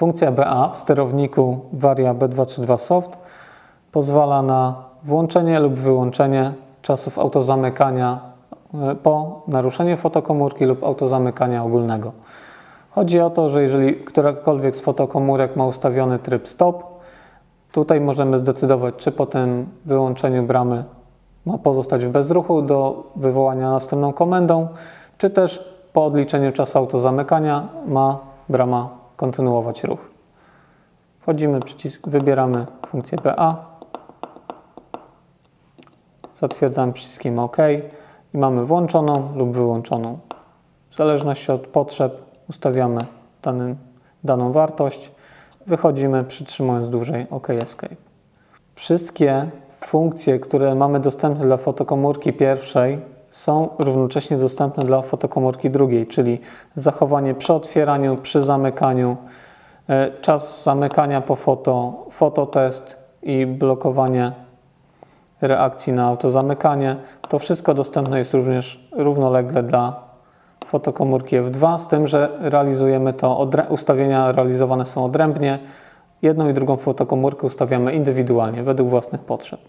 Funkcja BA w sterowniku Varia B232 Soft pozwala na włączenie lub wyłączenie czasów autozamykania e, po naruszeniu fotokomórki lub autozamykania ogólnego. Chodzi o to, że jeżeli którakolwiek z fotokomórek ma ustawiony tryb stop, tutaj możemy zdecydować, czy po tym wyłączeniu bramy ma pozostać w bezruchu do wywołania następną komendą, czy też po odliczeniu czasu autozamykania ma brama kontynuować ruch. Wchodzimy, przycisk, wybieramy funkcję BA, zatwierdzamy przyciskiem OK i mamy włączoną lub wyłączoną. W zależności od potrzeb ustawiamy daną wartość, wychodzimy przytrzymując dłużej OK Escape. Wszystkie funkcje, które mamy dostępne dla fotokomórki pierwszej, są równocześnie dostępne dla fotokomórki drugiej, czyli zachowanie przy otwieraniu, przy zamykaniu, e, czas zamykania po foto, fototest i blokowanie reakcji na autozamykanie. To wszystko dostępne jest również równolegle dla fotokomórki F2, z tym, że realizujemy to, ustawienia realizowane są odrębnie. Jedną i drugą fotokomórkę ustawiamy indywidualnie, według własnych potrzeb.